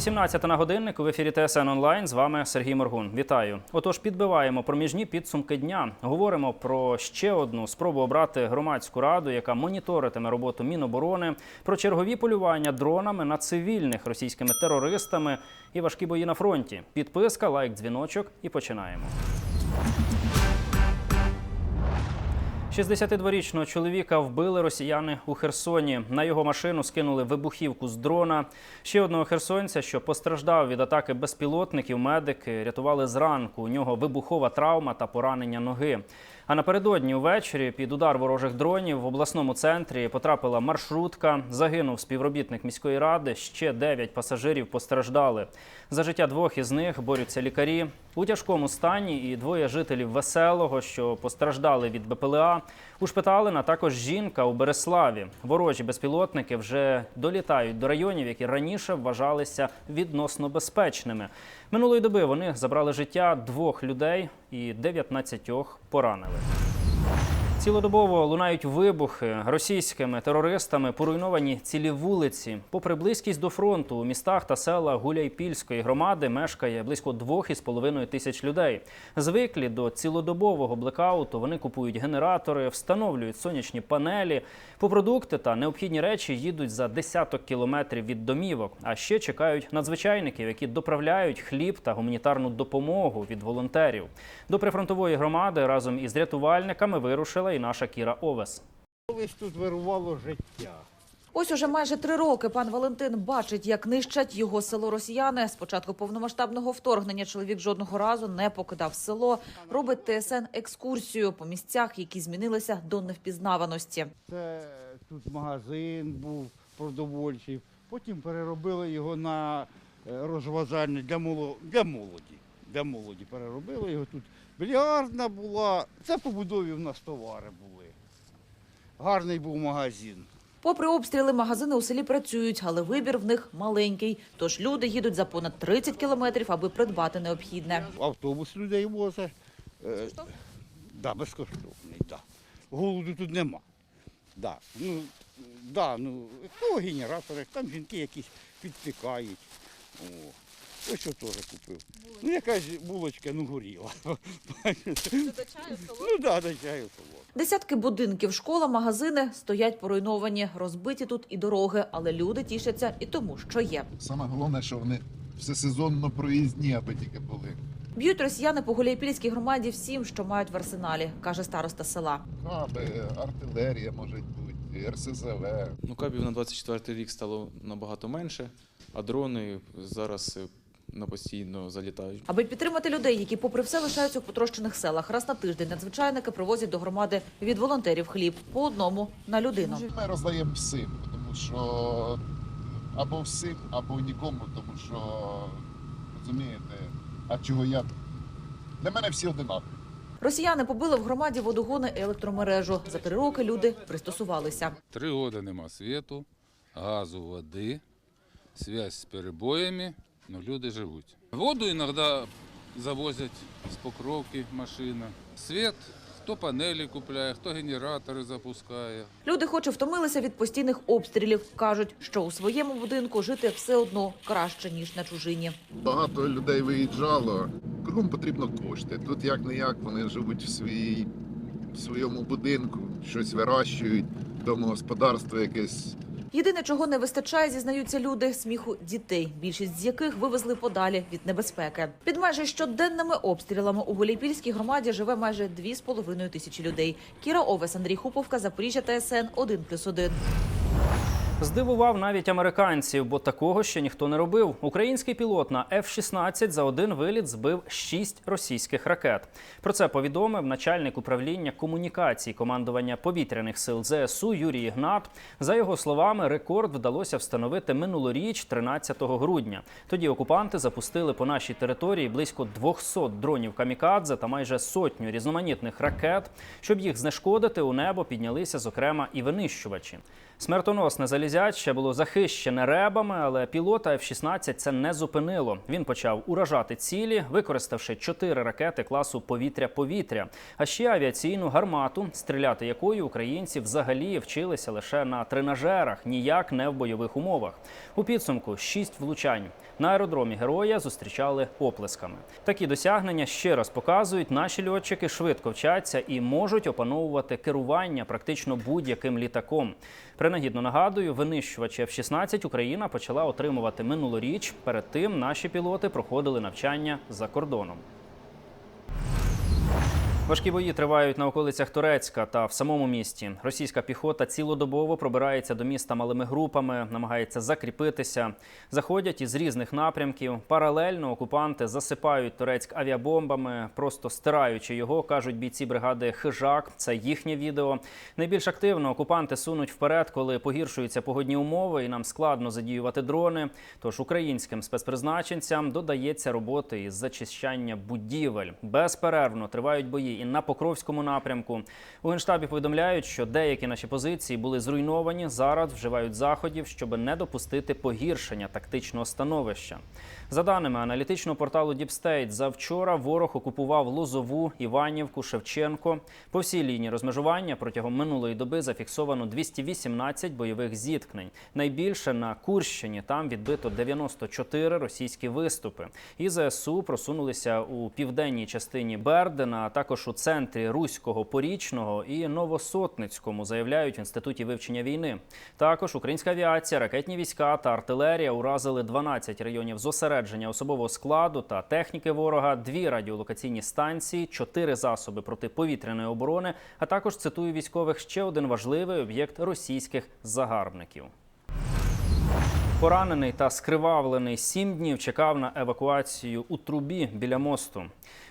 18 на годиннику в ефірі ТСН онлайн. З вами Сергій Моргун. Вітаю. Отож, підбиваємо проміжні підсумки дня. Говоримо про ще одну спробу обрати громадську раду, яка моніторитиме роботу Міноборони, про чергові полювання дронами на цивільних російськими терористами і важкі бої на фронті. Підписка, лайк, дзвіночок і починаємо. 62-річного чоловіка вбили росіяни у Херсоні. На його машину скинули вибухівку з дрона. Ще одного херсонця, що постраждав від атаки безпілотників, медики рятували зранку. У нього вибухова травма та поранення ноги. А напередодні увечері під удар ворожих дронів в обласному центрі потрапила маршрутка. Загинув співробітник міської ради. Ще дев'ять пасажирів постраждали. За життя двох із них борються лікарі. У тяжкому стані і двоє жителів веселого, що постраждали від БПЛА. Ушпиталена також жінка у Береславі. Ворожі безпілотники вже долітають до районів, які раніше вважалися відносно безпечними. Минулої доби вони забрали життя двох людей і 19 поранили. Цілодобово лунають вибухи російськими терористами, поруйновані цілі вулиці. Попри близькість до фронту у містах та селах Гуляйпільської громади мешкає близько 2,5 тисяч людей. Звиклі до цілодобового блекауту вони купують генератори, встановлюють сонячні панелі. По продукти та необхідні речі їдуть за десяток кілометрів від домівок. А ще чекають надзвичайників, які доправляють хліб та гуманітарну допомогу від волонтерів. До прифронтової громади разом із рятувальниками вирушила і наша Кіра Овес. Колись тут вирувало життя. Ось уже майже три роки пан Валентин бачить, як нищать його село росіяни. З початку повномасштабного вторгнення чоловік жодного разу не покидав село. Робить ТСН екскурсію по місцях, які змінилися до невпізнаваності. Це тут магазин був продовольчий. Потім переробили його на е, розважальний для, для молоді. Для молоді переробили його тут. Більярдна була. Це побудові в нас товари були. Гарний був магазин. Попри обстріли, магазини у селі працюють, але вибір в них маленький. Тож люди їдуть за понад 30 кілометрів, аби придбати необхідне. Автобус людей возить. Е, да, безкоштовний, да. Голоду тут нема. Да. Ну, да, ну, ну, генератори, там жінки якісь підпікають. О. Ось що теж купив. Ну, якась булочка, ну, горіла. Ну, да, до чаю солодко. Десятки будинків, школа, магазини стоять поруйновані, розбиті тут і дороги, але люди тішаться і тому, що є. Саме головне, що вони всесезонно проїзні, аби тільки були. Б'ють росіяни по Гуляйпільській громаді всім, що мають в арсеналі, каже староста села. Хаби, артилерія може бути, РСЗВ. Ну, кабів на 24 рік стало набагато менше, а дрони зараз е, на постійно залітають. Аби підтримати людей, які, попри все, лишаються в потрощених селах. Раз на тиждень надзвичайники привозять до громади від волонтерів хліб по одному на людину. Ми роздаємо всім, тому що або всім, або нікому, тому що розумієте, а чого я. Для мене всі одинакові. Росіяни побили в громаді водогони і електромережу. За три роки люди пристосувалися. Три года нема світу, газу, води, связь з перебоями, але люди живуть. Воду іноді завозять з покровки машина. Світ, хто панелі купляє, хто генератори запускає. Люди, хоч і втомилися від постійних обстрілів, кажуть, що у своєму будинку жити все одно краще ніж на чужині. Багато людей виїжджало. Кругом потрібно кошти. Тут як не як вони живуть в своїй в своєму будинку, щось вирощують, домогосподарство якесь. Єдине, чого не вистачає, зізнаються люди сміху дітей, більшість з яких вивезли подалі від небезпеки. Під майже щоденними обстрілами у Голіпільській громаді живе майже 2,5 тисячі людей. Кіра Овес, Андрій Хуповка, Запоріжжя, ТСН 1+,1. Здивував навіть американців, бо такого ще ніхто не робив. Український пілот на F-16 за один виліт збив шість російських ракет. Про це повідомив начальник управління комунікацій командування повітряних сил ЗСУ Юрій Ігнат. За його словами, рекорд вдалося встановити минулоріч, 13 грудня. Тоді окупанти запустили по нашій території близько 200 дронів камікадзе та майже сотню різноманітних ракет. Щоб їх знешкодити, у небо піднялися зокрема і винищувачі. Смертоносне залізяче було захищене ребами, але пілота F-16 це не зупинило. Він почав уражати цілі, використавши чотири ракети класу повітря-повітря, а ще авіаційну гармату, стріляти якою українці взагалі вчилися лише на тренажерах, ніяк не в бойових умовах. У підсумку шість влучань. На аеродромі героя зустрічали оплесками. Такі досягнення ще раз показують, наші льотчики швидко вчаться і можуть опановувати керування практично будь-яким літаком. Принагідно нагадую, винищувачі F-16 Україна почала отримувати минулоріч. Перед тим наші пілоти проходили навчання за кордоном. Важкі бої тривають на околицях Турецька та в самому місті. Російська піхота цілодобово пробирається до міста малими групами, намагається закріпитися. Заходять із різних напрямків. Паралельно окупанти засипають Турецьк авіабомбами, просто стираючи його, кажуть бійці бригади Хижак. Це їхнє відео. Найбільш активно окупанти сунуть вперед, коли погіршуються погодні умови, і нам складно задіювати дрони. Тож українським спецпризначенцям додається роботи із зачищання будівель. Безперервно тривають бої і на Покровському напрямку. У генштабі повідомляють, що деякі наші позиції були зруйновані. Зараз вживають заходів, щоб не допустити погіршення тактичного становища. За даними аналітичного порталу State, завчора ворог окупував Лозову, Іванівку, Шевченко. По всій лінії розмежування протягом минулої доби зафіксовано 218 бойових зіткнень. Найбільше на Курщині там відбито 94 російські виступи. І ЗСУ просунулися у південній частині Бердена, а також у центрі Руського Порічного і Новосотницькому, заявляють в інституті вивчення війни. Також українська авіація, ракетні війська та артилерія уразили 12 районів зосередження особового складу та техніки ворога, дві радіолокаційні станції, чотири засоби протиповітряної оборони, а також цитую військових ще один важливий об'єкт російських загарбників. Поранений та скривавлений сім днів чекав на евакуацію у трубі біля мосту.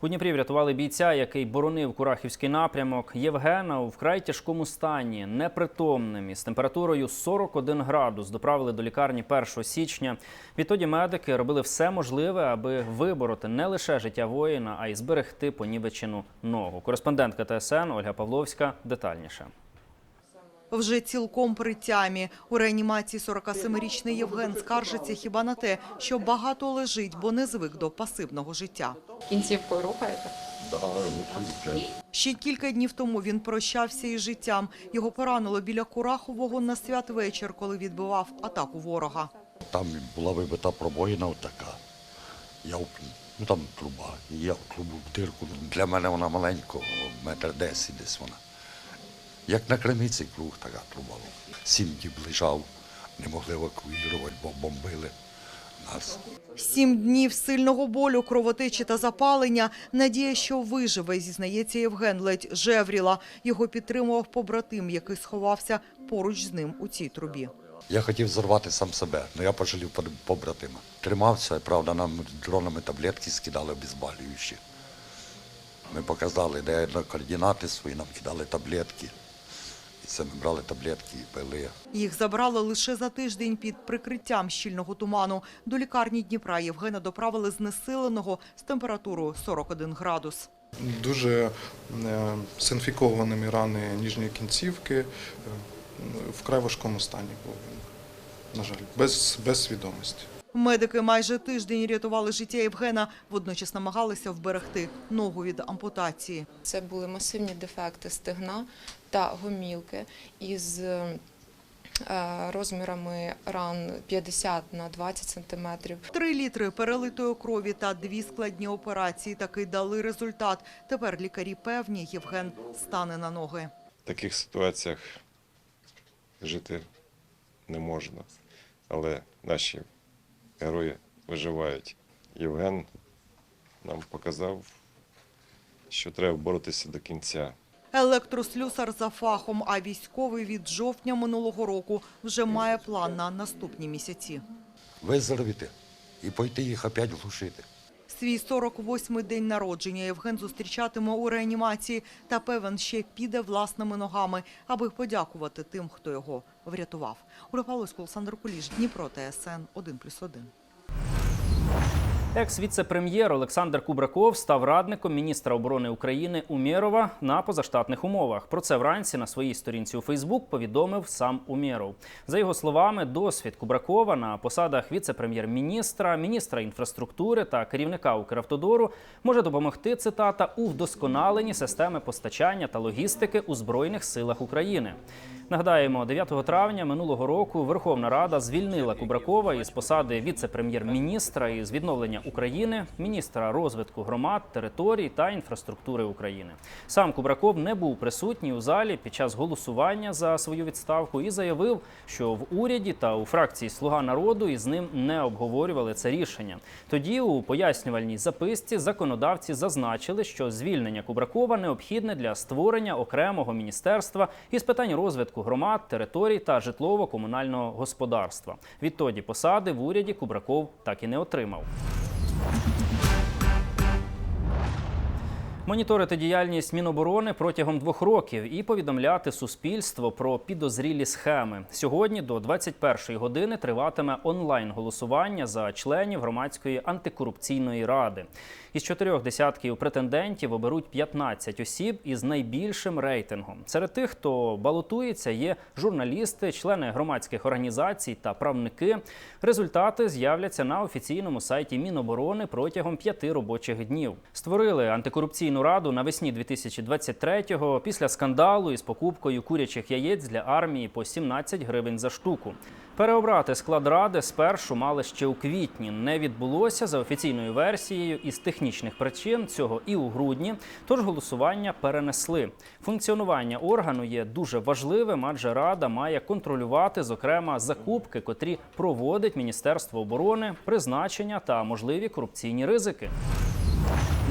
У Дніпрі врятували бійця, який боронив Курахівський напрямок. Євгена у вкрай тяжкому стані, непритомним із температурою 41 градус. Доправили до лікарні 1 січня. Відтоді медики робили все можливе, аби вибороти не лише життя воїна, а й зберегти понівечену ногу. Кореспондентка ТСН Ольга Павловська детальніше. Вже цілком при тямі. У реанімації 47-річний Євген скаржиться хіба на те, що багато лежить, бо не звик до пасивного життя. Кінцівкою рухаєте? Ще кілька днів тому він прощався із життям. Його поранило біля Курахового на святвечір, коли відбивав атаку ворога. Там була вибита пробоїна така. Я в- ну там труба. Я в трубу дирку. Для мене вона маленька, метр десять десь вона. Як на краміці круг така труба. Сім лежав, не могли евакуювати, бо бомбили нас. Сім днів сильного болю, кровотечі та запалення. Надія, що виживе, зізнається Євген, ледь жевріла. Його підтримував побратим, який сховався поруч з ним у цій трубі. Я хотів зорвати сам себе, але я пожалів побратима. Тримався, правда, нам дронами таблетки скидали обезболюючі. Ми показали, де на координати свої, нам кидали таблетки. Це ми брали таблетки і пили. Їх забрали лише за тиждень під прикриттям щільного туману. До лікарні Дніпра Євгена доправили знесиленого з температурою 41 градус. Дуже е, синфікованими рани ніжньої кінцівки, е, вкрай важкому стані був він, на жаль, без, без свідомості. Медики майже тиждень рятували життя Євгена, водночас намагалися вберегти ногу від ампутації. Це були масивні дефекти стегна та гомілки із е, розмірами ран 50 на 20 сантиметрів. Три літри перелитої крові та дві складні операції таки дали результат. Тепер лікарі певні, Євген стане на ноги. В таких ситуаціях жити не можна, але наші герої виживають. Євген нам показав, що треба боротися до кінця. Електрослюсар за фахом, а військовий від жовтня минулого року вже має план на наступні місяці. Виздоровіти і пойти їх опять глушити. Свій 48-й день народження Євген зустрічатиме у реанімації та певен ще піде власними ногами, аби подякувати тим, хто його врятував. Олександр Куліш, Дніпро, ТСН 1+,1. Екс-віце-прем'єр Олександр Кубраков став радником міністра оборони України Умєрова на позаштатних умовах. Про це вранці на своїй сторінці у Фейсбук повідомив сам Умєров. За його словами, досвід Кубракова на посадах віце-прем'єр-міністра, міністра інфраструктури та керівника Укравтодору може допомогти цитата у вдосконаленні системи постачання та логістики у збройних силах України. Нагадаємо, 9 травня минулого року Верховна Рада звільнила Кубракова із посади віце-прем'єр-міністра із відновлення України, міністра розвитку громад, територій та інфраструктури України. Сам Кубраков не був присутній у залі під час голосування за свою відставку і заявив, що в уряді та у фракції Слуга народу із ним не обговорювали це рішення. Тоді у пояснювальній записці законодавці зазначили, що звільнення Кубракова необхідне для створення окремого міністерства із питань розвитку громад, територій та житлово-комунального господарства. Відтоді посади в уряді Кубраков так і не отримав. Моніторити діяльність Міноборони протягом двох років і повідомляти суспільство про підозрілі схеми. Сьогодні до 21-ї години триватиме онлайн голосування за членів громадської антикорупційної ради. Із чотирьох десятків претендентів оберуть 15 осіб із найбільшим рейтингом. Серед тих, хто балотується, є журналісти, члени громадських організацій та правники. Результати з'являться на офіційному сайті Міноборони протягом п'яти робочих днів. Створили антикорупційну раду навесні 2023-го після скандалу із покупкою курячих яєць для армії по 17 гривень за штуку. Переобрати склад ради спершу мали ще у квітні. Не відбулося за офіційною версією із технічних причин цього і у грудні. Тож голосування перенесли. Функціонування органу є дуже важливим, адже рада має контролювати, зокрема, закупки, котрі проводить Міністерство оборони, призначення та можливі корупційні ризики.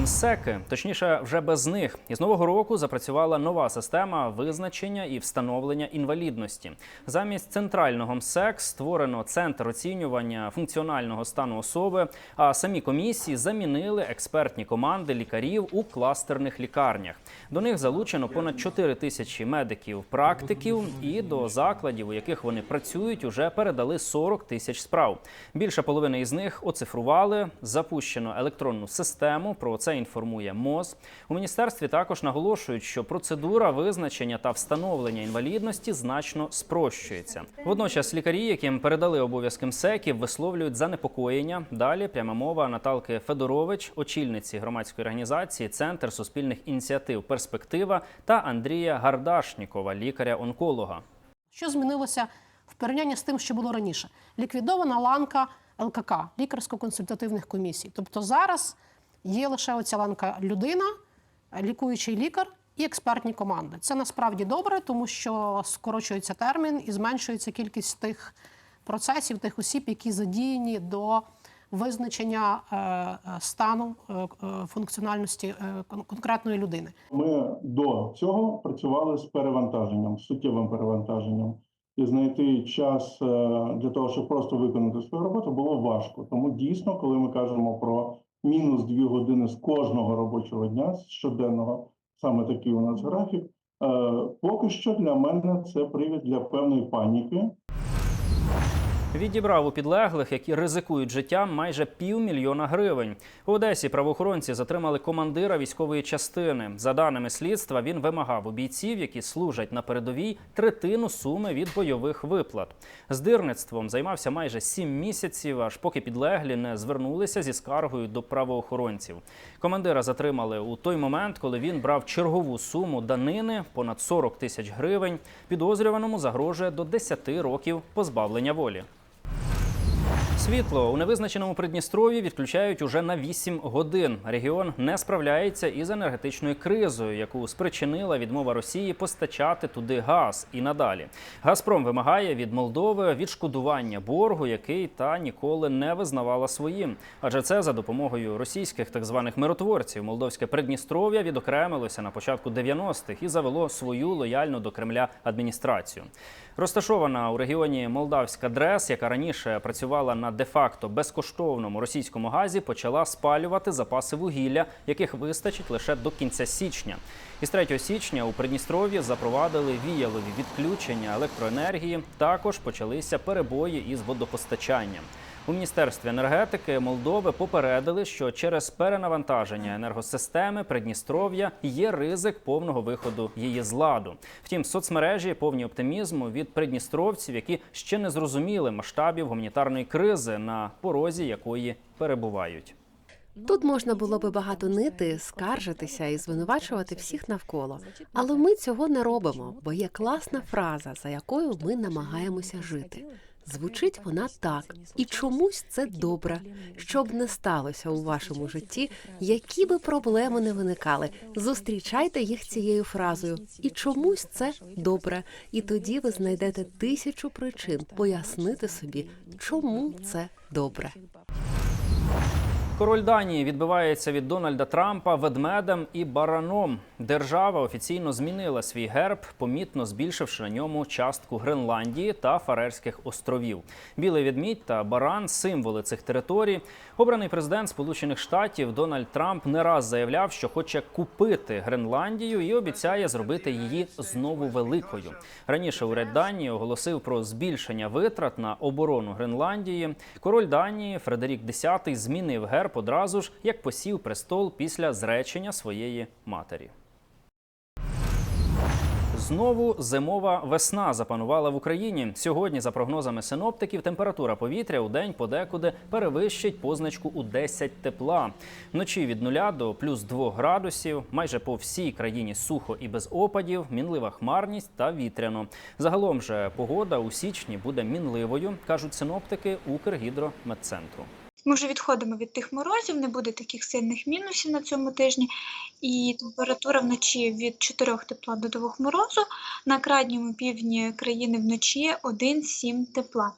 МСЕКи, точніше, вже без них. Із нового року запрацювала нова система визначення і встановлення інвалідності. Замість центрального МСЕК створено центр оцінювання функціонального стану особи. А самі комісії замінили експертні команди лікарів у кластерних лікарнях. До них залучено понад 4 тисячі медиків, практиків, і до закладів, у яких вони працюють, уже передали 40 тисяч справ. Більше половини із них оцифрували, запущено електронну систему. Про це інформує МОЗ. У міністерстві також наголошують, що процедура визначення та встановлення інвалідності значно спрощується. Водночас лікарі, яким передали обов'язки МСЕКів, висловлюють занепокоєння. Далі пряма мова Наталки Федорович, очільниці громадської організації Центр суспільних ініціатив Перспектива та Андрія Гардашнікова, лікаря-онколога. Що змінилося в порівнянні з тим, що було раніше? Ліквідована ланка ЛКК лікарсько-консультативних комісій. Тобто зараз є лише оця ланка людина, лікуючий лікар і експертні команди. Це насправді добре, тому що скорочується термін і зменшується кількість тих процесів, тих осіб, які задіяні до визначення е, е, стану е, функціональності конкретної людини. Ми до цього працювали з перевантаженням, суттєвим перевантаженням. І знайти час для того, щоб просто виконати свою роботу, було важко. Тому дійсно, коли ми кажемо про мінус дві години з кожного робочого дня, щоденного, саме такий у нас графік. е, Поки що для мене це привід для певної паніки. Відібрав у підлеглих, які ризикують життям, майже півмільйона гривень. У Одесі правоохоронці затримали командира військової частини. За даними слідства, він вимагав у бійців, які служать на передовій, третину суми від бойових виплат. Здирництвом займався майже сім місяців, аж поки підлеглі не звернулися зі скаргою до правоохоронців. Командира затримали у той момент, коли він брав чергову суму данини понад 40 тисяч гривень. Підозрюваному загрожує до 10 років позбавлення волі. Світло у невизначеному Придністров'ї відключають уже на 8 годин. Регіон не справляється із енергетичною кризою, яку спричинила відмова Росії постачати туди газ і надалі. Газпром вимагає від Молдови відшкодування боргу, який та ніколи не визнавала своїм. Адже це за допомогою російських так званих миротворців. Молдовське Придністров'я відокремилося на початку 90-х і завело свою лояльну до Кремля адміністрацію. Розташована у регіоні Молдавська ДРЕС, яка раніше працювала на де-факто безкоштовному російському газі, почала спалювати запаси вугілля, яких вистачить лише до кінця січня. Із 3 січня у Придністров'ї запровадили віялові відключення електроенергії. Також почалися перебої із водопостачанням. У міністерстві енергетики Молдови попередили, що через перенавантаження енергосистеми Придністров'я є ризик повного виходу її з ладу. Втім, соцмережі повні оптимізму від придністровців, які ще не зрозуміли масштабів гуманітарної кризи, на порозі якої перебувають. Тут можна було би багато нити, скаржитися і звинувачувати всіх навколо. Але ми цього не робимо, бо є класна фраза, за якою ми намагаємося жити. Звучить вона так, і чомусь це добре. Щоб не сталося у вашому житті, які би проблеми не виникали, зустрічайте їх цією фразою. І чомусь це добре. І тоді ви знайдете тисячу причин пояснити собі, чому це добре. Король Данії відбивається від Дональда Трампа ведмедем і бараном. Держава офіційно змінила свій герб, помітно збільшивши на ньому частку Гренландії та Фарерських островів. Білий ведмідь та баран символи цих територій. Обраний президент Сполучених Штатів Дональд Трамп не раз заявляв, що хоче купити Гренландію і обіцяє зробити її знову великою. Раніше уряд Данії оголосив про збільшення витрат на оборону Гренландії. Король Данії Фредерік X змінив герб одразу ж, як посів престол після зречення своєї матері. Знову зимова весна запанувала в Україні. Сьогодні, за прогнозами синоптиків, температура повітря у день подекуди перевищить позначку у 10 тепла. Вночі від 0 до плюс 2 градусів. Майже по всій країні сухо і без опадів, мінлива хмарність та вітряно. Загалом же погода у січні буде мінливою, кажуть синоптики Укргідрометцентру. Ми вже відходимо від тих морозів, не буде таких сильних мінусів на цьому тижні. І температура вночі від 4 тепла до 2 морозу. На крайньому півдні країни вночі 1-7 тепла.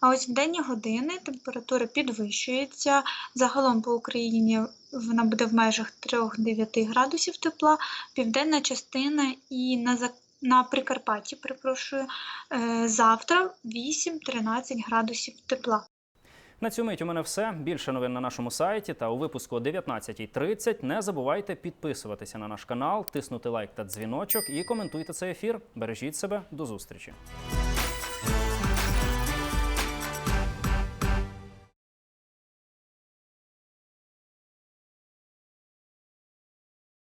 А ось в денні години температура підвищується. Загалом по Україні вона буде в межах 3-9 градусів тепла, південна частина і на на Прикарпатті, перепрошую, е, завтра 8-13 градусів тепла. На цю мить у мене все. Більше новин на нашому сайті та у випуску о 19.30. Не забувайте підписуватися на наш канал, тиснути лайк та дзвіночок і коментуйте цей ефір. Бережіть себе, до зустрічі.